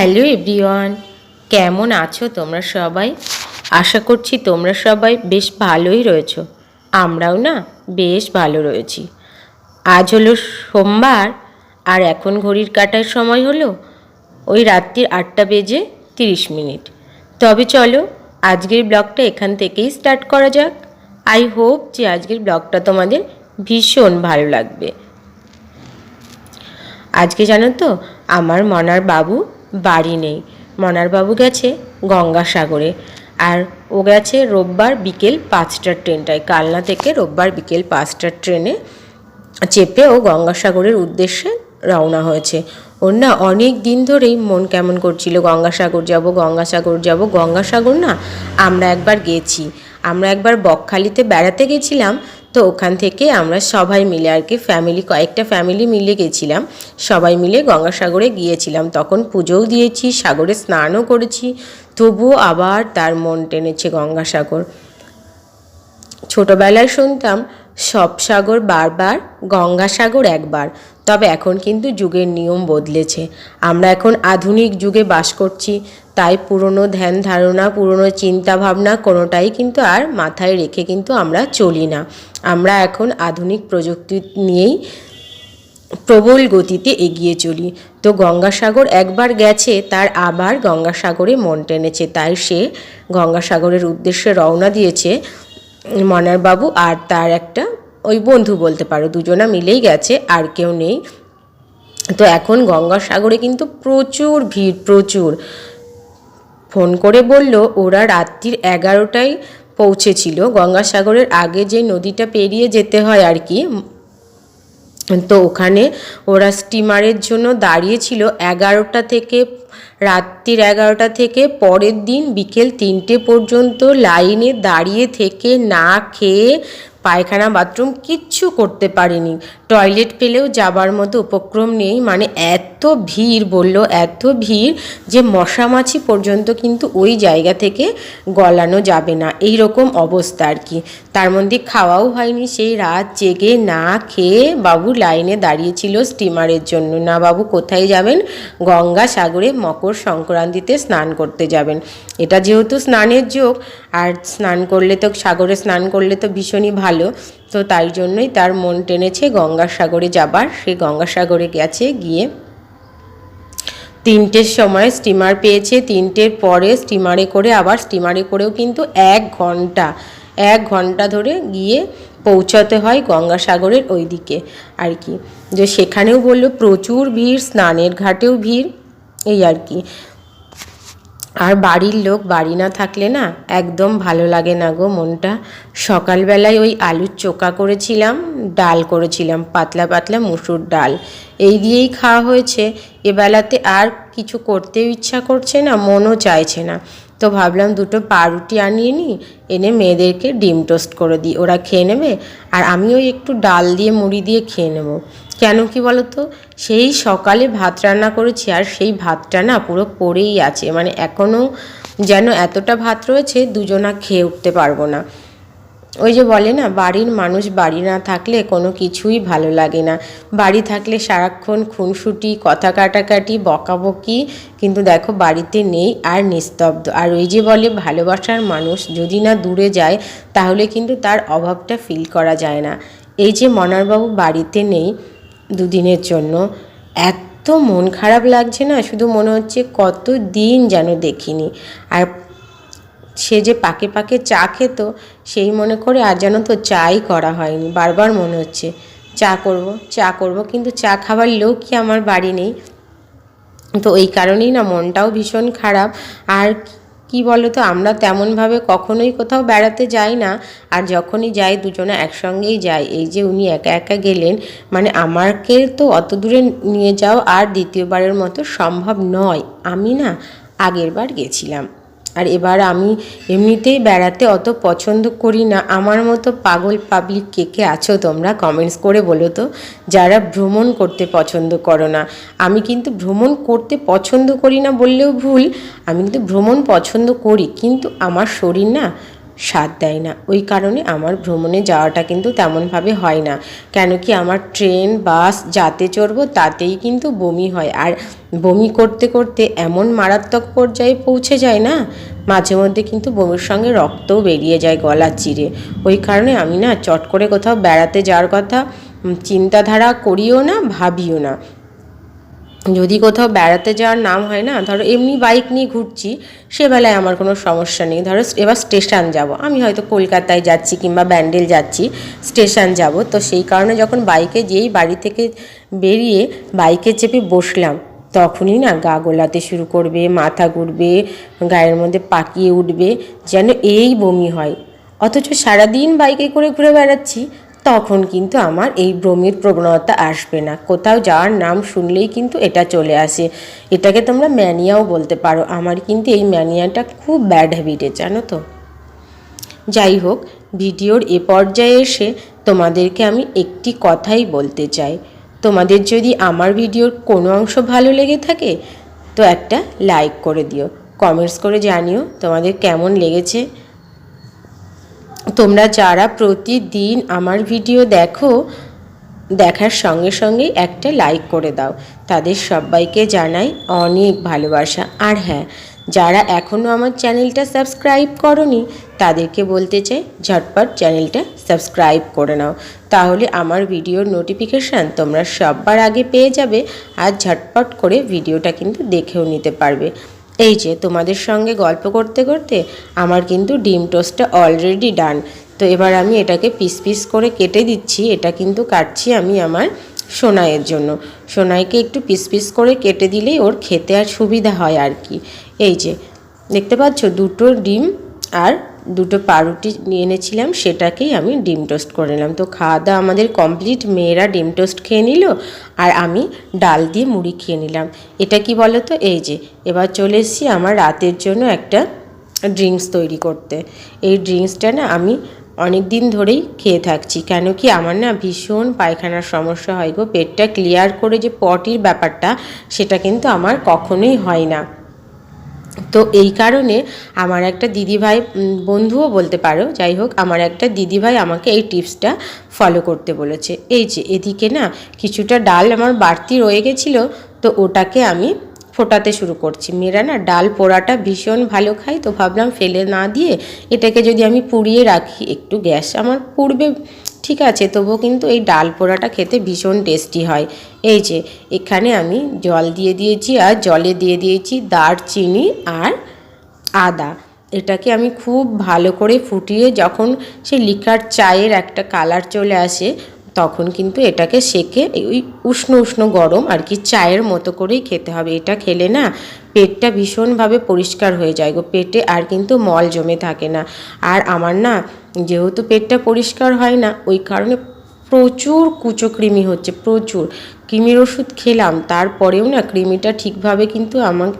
Hello everyone, কেমন আছো তোমরা সবাই? আশা করছি তোমরা সবাই বেশ ভালোই রয়েছো। আমরাও না বেশ ভালো রয়েছি। আজ হলো সোমবার আর এখন ঘড়ির কাটার সময় হলো ওই রাত্রির আটটা বেজে তিরিশ মিনিট। তবে চলো আজকের ব্লগটা এখান থেকেই স্টার্ট করা যাক। আই হোপ যে আজকের ব্লগটা তোমাদের ভীষণ ভালো লাগবে। আজকে জানো তো, আমার মনার বাবু বাড়ি নেই। মনার বাবু গেছে গঙ্গাসাগরে। আর ও গেছে রোববার বিকেল পাঁচটার ট্রেনটায়। কালনা থেকে রোববার বিকেল পাঁচটার ট্রেনে চেপে ও গঙ্গাসাগরের উদ্দেশ্যে রওনা হয়েছে। ওর না অনেক দিন ধরেই মন কেমন করছিল, গঙ্গাসাগর যাব গঙ্গাসাগর যাব। গঙ্গাসাগর না আমরা একবার গেছি। আমরা একবার বকখালিতে বেড়াতে গেছিলাম। তো ওখান থেকে আমরা সবাই মিলে আর কি ফ্যামিলি কয়েকটা ফ্যামিলি মিলে গেছিলাম। সবাই মিলে গঙ্গাসাগরে গিয়েছিলাম। তখন পুজোও দিয়েছি, সাগরে স্নানও করেছি। তবুও আবার তার মন টেনেছে গঙ্গাসাগর। ছোটোবেলায় শুনতাম সব সাগর বারবার, গঙ্গাসাগর একবার। তবে এখন কিন্তু যুগের নিয়ম বদলেছে। আমরা এখন আধুনিক যুগে বাস করছি, তাই পুরনো ধ্যান ধারণা, পুরনো চিন্তা ভাবনা কোনোটাই কিন্তু আর মাথায় রেখে কিন্তু আমরা চলি না। আমরা এখন আধুনিক প্রযুক্তি নিয়েই প্রবল গতিতে এগিয়ে চলি। তো গঙ্গাসাগর একবার গেছে, তার আবার গঙ্গাসাগরে মন টেনেছে, তাই সে গঙ্গাসাগরের উদ্দেশ্যে রওনা দিয়েছে। মনারবাবু আর তার একটা ওই বন্ধু বলতে পারো, দুজনা মিলেই গেছে, আর কেউ নেই। তো এখন গঙ্গাসাগরে কিন্তু প্রচুর ভিড়, প্রচুর। ফোন করে বলল, ওরা রাত্রির এগারোটায় পৌঁছেছিল। গঙ্গাসাগরের আগে যে নদীটা পেরিয়ে যেতে হয় আর কি, তো ওখানে ওরা স্টিমারের জন্য দাঁড়িয়েছিল এগারোটা থেকে রাত্রির এগারোটা থেকে পরের দিন বিকেল তিনটে পর্যন্ত লাইনে দাঁড়িয়ে থেকে না খেয়ে পায়খানা, বাথরুম কিচ্ছু করতে পারিনি। টয়লেট পেলেও যাবার মতো উপক্রম নেই। মানে এত ভিড়, বলল, এত ভিড় যে মশা মাছি পর্যন্ত কিন্তু ওই জায়গা থেকে গলানো যাবে না। এই রকম অবস্থা আর কি। তার মধ্যে খাওয়াও হয়নি। সেই রাত জেগে না খেয়ে বাবু লাইনে দাঁড়িয়েছিল স্টিমারের জন্য। না বাবু, কোথায় যাবেন? গঙ্গা সাগরে মকর সংক্রান্তিতে স্নান করতে যাবেন। এটা যেহেতু স্নানের যোগ, আর স্নান করলে তো, সাগরে স্নান করলে তো ভীষণই ভালো তো তাই জন্যই তার মন টেনেছে গঙ্গাসাগরে যাবার। সে গঙ্গাসাগরে গেছে, গিয়ে তিনটের সময় স্টিমার পেয়েছে। তিনটের পরে স্টিমারে করে আবার স্টিমারে করেও কিন্তু এক ঘণ্টা এক ঘণ্টা ধরে গিয়ে পৌঁছাতে হয় গঙ্গাসাগরের ওই দিকে আর কি। যে সেখানেও বলল, প্রচুর ভিড়, স্নানের ঘাটেও ভিড়। এই আর কি। আর বাড়ির লোক বাড়ি না থাকলে না একদম ভালো লাগে না গো মনটা। সকালবেলায় ওই আলুর চোকা করেছিলাম, ডাল করেছিলাম, পাতলা পাতলা মুসুর ডাল। এই দিয়েই খাওয়া হয়েছে। এবেলাতে আর কিছু করতেও ইচ্ছা করছে না, মনও চাইছে না। তো ভাবলাম দুটো পাউরুটি আনিয়ে নিই, এনে মেয়েদেরকে ডিম টোস্ট করে দিই, ওরা খেয়ে নেবে, আর আমিও একটু ডাল দিয়ে মুড়ি দিয়ে খেয়ে নেব। কেন কি বলো তো সেই সকালে ভাত রান্না করেছি, আর সেই ভাতটা না পুরো পড়েই আছে মানে এখনও যেন এতটা ভাত রয়েছে, দুজনা খেয়ে উঠতে পারব না। ওই যে বলে না, বাড়ির মানুষ বাড়ি না থাকলে কোনো কিছুই ভালো লাগে না। বাড়ি থাকলে সারাক্ষণ খুনসুটি, কথা কাটাকাটি, বকাবকি, কিন্তু দেখো বাড়িতে নেই আর নিস্তব্ধ। আর ওই যে বলে ভালোবাসার মানুষ যদি না দূরে যায়, তাহলে কিন্তু তার অভাবটা ফিল করা যায় না। এই যে মনারবাবু বাড়িতে নেই দুদিনের জন্য, এত মন খারাপ লাগছে না, শুধু মনে হচ্ছে কত দিন যেন দেখিনি। আর সে যে পাকে পাকে চা খেত, সেই মনে করে আর যেন তো চাই করা হয়নি। বারবার মনে হচ্ছে, চা করব চা করব। কিন্তু চা খাবার লোকই আমার বাড়ি নেই। তো এই কারণেই না মনটাও ভীষণ খারাপ। আর কি বলো তো আমরা তেমনভাবে কখনোই কোথাও বেড়াতে যাই না। আর যখনই যাই, দুজনে একসঙ্গেই যাই। এই যে উনি একা একা গেলেন মানে আমাকে তো অত দূরে নিয়ে যাও আর দ্বিতীয়বারের মতো সম্ভব নয়। আমি না আগের বার গেছিলাম। আর এবার আমি এমনিতেই বেড়াতে অত পছন্দ করি না। আমার মতো পাগল পাবলিক কে কে আছো তোমরা কমেন্টস করে বলো তো, যারা ভ্রমণ করতে পছন্দ করো না। আমি কিন্তু ভ্রমণ করতে পছন্দ করি না বললেও ভুল, আমি কিন্তু ভ্রমণ পছন্দ করি, কিন্তু আমার শরীর না স্বাদ দেয় না। ওই কারণে আমার ভ্রমণে যাওয়াটা কিন্তু তেমনভাবে হয় না। কেন কি আমার ট্রেন, বাস যাতে চড়বো তাতেই কিন্তু বমি হয়। আর বমি করতে করতে এমন মারাত্মক পর্যায়ে পৌঁছে যায় না, মাঝে মধ্যে কিন্তু বমির সঙ্গে রক্তও বেরিয়ে যায় গলা চিরে। ওই কারণে আমি না চট করে কোথাও বেড়াতে যাওয়ার কথা চিন্তাধারা করিও না, ভাবিও না। যদি কোথাও বেড়াতে যাওয়ার নাম হয় না, ধরো এমনি বাইক নিয়ে ঘুরছি সে বেলায় আমার কোনো সমস্যা নেই। ধরো এবার স্টেশন যাব। আমি হয়তো কলকাতায় যাচ্ছি কিংবা ব্যান্ডেল যাচ্ছি স্টেশন যাব। তো সেই কারণে যখন বাইকে যেই বাড়ি থেকে বেরিয়ে বাইকে চেপে বসলাম, তখনই না গা গোলাতে শুরু করবে, মাথা ঘুরবে, গায়ের মধ্যে পাকিয়ে উঠবে, যেন এই বমি হয়। অথচ সারাদিন বাইকে করে ঘুরে বেড়াচ্ছি তখন কিন্তু আমার এই বমির প্রবণতা আসবে না। কোথাও যাওয়ার নাম শুনলেই কিন্তু এটা চলে আসে। এটাকে তোমরা ম্যানিয়াও বলতে পারো। আমার কিন্তু এই ম্যানিয়াটা খুব ব্যাড হ্যাবিটের জানো তো? যাই হোক, ভিডিওর এ পর্যায়ে এসে তোমাদেরকে আমি একটি কথাই বলতে চাই। তোমাদের যদি আমার ভিডিওর কোনো অংশ ভালো লেগে থাকে, তো একটা লাইক করে দিও। কমেন্টস করে জানিও তোমাদের কেমন লেগেছে। তোমরা যারা প্রতিদিন আমার ভিডিও দেখো, দেখার সঙ্গে সঙ্গে একটা লাইক করে দাও। তাদের সবাইকে জানাই অনেক ভালোবাসা। আর হ্যাঁ যারা এখনও আমার চ্যানেলটা সাবস্ক্রাইব করনি, তাদেরকে বলতে চাই, ঝটপট চ্যানেলটা সাবস্ক্রাইব করে নাও। তাহলে আমার ভিডিওর নোটিফিকেশান তোমরা সববার আগে পেয়ে যাবে আর ঝটপট করে ভিডিওটা কিন্তু দেখেও নিতে পারবে। এই যে তোমাদের সঙ্গে গল্প করতে করতে আমার কিন্তু ডিম টোস্টটা অলরেডি ডান তো এবার আমি এটাকে পিস পিস করে কেটে দিচ্ছি, এটা কিন্তু কাটছি আমি আমার সোনাইয়ের জন্য। সোনাইকে একটু পিস পিস করে কেটে দিলেই ওর খেতে আর সুবিধা হয় আর কি। এই যে, দেখতে পাচ্ছ দুটো ডিম আর দুটো পাউরুটি নিয়ে এনেছিলাম, সেটাকেই আমি ডিম টোস্ট করে নিলাম। তো খাওয়া দাওয়া আমাদের কমপ্লিট, মেয়েরা ডিম টোস্ট খেয়ে নিল আর আমি ডাল দিয়ে মুড়ি খেয়ে নিলাম। এটা কি বলো তো এই যে, এবার চলে এসেছি আমার রাতের জন্য একটা ড্রিঙ্কস তৈরি করতে। এই ড্রিঙ্কসটা না আমি অনেক দিন ধরেই খেয়ে থাকছি, কেন কি আমার না ভীষণ পায়খানার সমস্যা হয় গো। পেটটা ক্লিয়ার করে যে পটির ব্যাপারটা, সেটা কিন্তু আমার কখনোই হয় না। তো এই কারণে আমার একটা দিদিভাই বন্ধুও বলতে পারো, যাই হোক, আমার একটা দিদিভাই আমাকে এই টিপসটা ফলো করতে বলেছে। এই যে, এদিকে না কিছুটা ডাল আমার বাড়তি রয়ে গেছিল, তো ওটাকে আমি ফোটাতে শুরু করছি। মেয়েরা না ডাল পোড়াটা ভীষণ ভালো খাই তো ভাবলাম ফেলে না দিয়ে এটাকে যদি আমি পুড়িয়ে রাখি, একটু গ্যাস আমার পুড়বে ঠিক আছে, তবুও কিন্তু এই ডাল পোড়াটা খেতে ভীষণ টেস্টি হয়। এই যে, এখানে আমি জল দিয়ে দিয়েছি আর জলে দিয়ে দিয়েছি দারচিনি আর আদা। এটাকে আমি খুব ভালো করে ফুটিয়ে যখন সে লিকার চায়ের একটা কালার চলে আসে, তখন কিন্তু এটাকে সেকে ওই উষ্ণ উষ্ণ গরম আর কি চায়ের মতো করেই খেতে হবে। এটা খেলে না পেটটা ভীষণভাবে পরিষ্কার হয়ে যায় গো। পেটে আর কিন্তু মল জমে থাকে না। আর আমার না, যেহেতু পেটটা পরিষ্কার হয় না, ওই কারণে প্রচুর কুচো কৃমি হচ্ছে, প্রচুর। কৃমির ওষুধ খেলাম, তারপরেও না কৃমিটা ঠিকভাবে কিন্তু আমার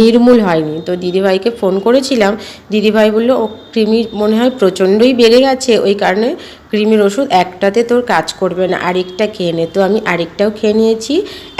নির্মূল হয়নি। তো দিদিভাইকে ফোন করেছিলাম। দিদিভাই বলল, ও কৃমির মনে হয় প্রচণ্ডই বেড়ে গেছে। ওই কারণে কৃমির ওষুধ একটাতে তোর কাজ করবে না। আরেকটা খেয়ে নে। তো আমি আরেকটাও খেয়ে নিয়েছি।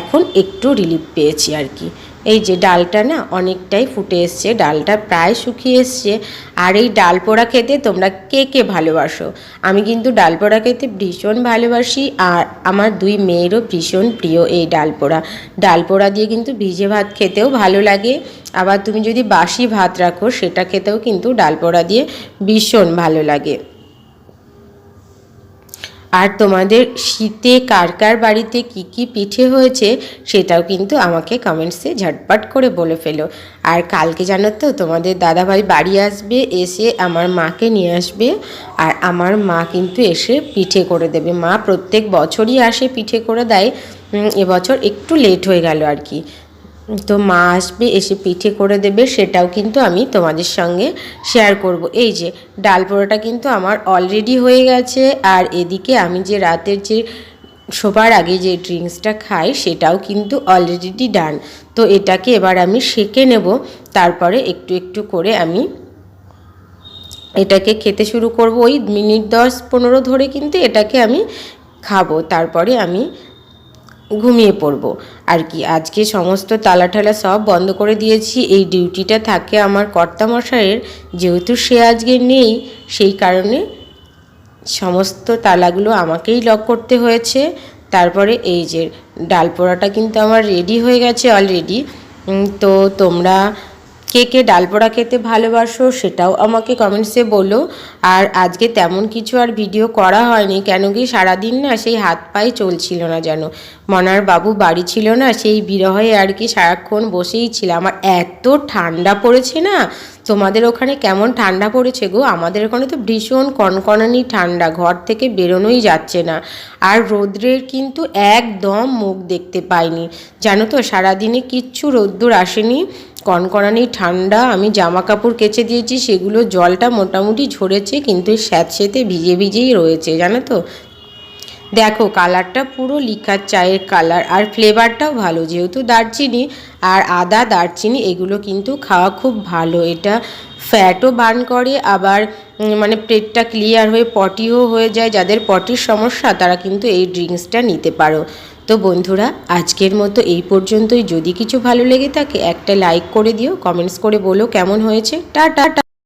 এখন একটু রিলিফ পেয়েছি আর কি। এই যে ডালটা না অনেকটাই ফুটে এসছে, ডালটা প্রায় শুকিয়ে এসছে। আর এই ডাল পোড়া খেতে তোমরা কে কে ভালোবাসো? আমি কিন্তু ডাল পোড়া খেতে ভীষণ ভালোবাসি আর আমার দুই মেয়েরও ভীষণ প্রিয় এই ডাল পোড়া। ডাল পোড়া দিয়ে কিন্তু ভিজে ভাত খেতেও ভালো লাগে। আবার তুমি যদি বাসি ভাত রাখো, সেটা খেতেও কিন্তু ডাল পোড়া দিয়ে ভীষণ ভালো লাগে। আর তোমাদের শীতে কার কার বাড়িতে কি কি পিঠে হয়েছে সেটাও কিন্তু আমাকে কমেন্টসে ঝটপট করে বলে ফেলো। আর কালকে জানো তো, তোমাদের দাদাভাই বাড়ি আসবে, এসে আমার মাকে নিয়ে আসবে আর আমার মা কিন্তু এসে পিঠে করে দেবে। মা প্রত্যেক বছরই আসে পিঠে করে দেয়। এবছর একটু লেট হয়ে গেল আর কি। তো মা আসবে, এসে পিঠে করে দেবে, সেটাও কিন্তু আমি তোমাদের সঙ্গে শেয়ার করব। এই যে, ডাল পোড়াটা কিন্তু আমার অলরেডি হয়ে গেছে, আর এদিকে আমি যে রাতের যে শোবার আগে যে ড্রিঙ্কসটা খাই, সেটাও কিন্তু অলরেডি ডান তো এটাকে এবার আমি সেকে নেব, তারপরে একটু একটু করে আমি এটাকে খেতে শুরু করব। ওই মিনিট দশ পনেরো ধরে কিন্তু এটাকে আমি খাব। তারপরে আমি ঘুমিয়ে পড়ব। আর কি, আজকে সমস্ত তালা ঠালা সব বন্ধ করে দিয়েছি। এই ডিউটিটা থাকে আমার কর্তামশাইয়ের। যেহেতু সে আজকে নেই, সেই কারণে সমস্ত তালাগুলো আমাকেই লক করতে হয়েছে। তারপরে এই যে, ডাল পোড়াটা কিন্তু আমার রেডি হয়ে গেছে অলরেডি তো তোমরা কে কে ডাল পোড়া খেতে ভালোবাসো সেটাও আমাকে কমেন্টসে বলো। আর আজকে তেমন কিছু আর ভিডিও করা হয়নি, কেন কি সারাদিন না সেই হাত পায়ে চলছিল না যেন। মনার বাবু বাড়ি ছিল না, সেই বিরহে আর কি সারাক্ষণ বসেই ছিলাম আমার এত ঠান্ডা পড়েছে না, তোমাদের ওখানে কেমন ঠান্ডা পড়েছে গো? আমাদের ওখানে তো ভীষণ কনকনানি ঠান্ডা, ঘর থেকে বেরোনোই যাচ্ছে না। আর রৌদ্রের কিন্তু একদম মুখ দেখতে পাইনি। জানো তো, সারাদিনে কিচ্ছু রোদ্দুর আসেনি। কনকনানি ঠান্ডা, আমি জামা কাপড় কেচে দিয়েছি, সেগুলো জলটা মোটামুটি ঝরেছে, কিন্তু স্যাঁতসেতে ভিজে ভিজেই রয়েছে, জানো তো? দেখো, কালারটা পুরো লিকার চায়ের কালার, আর ফ্লেভারটাও ভালো, যেহেতু দারচিনি, আর আদা, দারচিনি, এগুলো কিন্তু খাওয়া খুব ভালো, এটা ফ্যাটও বার্ন করে, আবার মানে পেটটা ক্লিয়ার হয়ে, পটিও হয়ে যায়, যাদের পটির সমস্যা, তারা কিন্তু এই ড্রিঙ্কসটা নিতে পারো। তো বন্ধুরা, আজকের মতো এই পর্যন্তই। যদি কিছু ভালো লেগে থাকে, একটা লাইক করে দিও কমেন্টস করে বলো কেমন হয়েছে। টাটা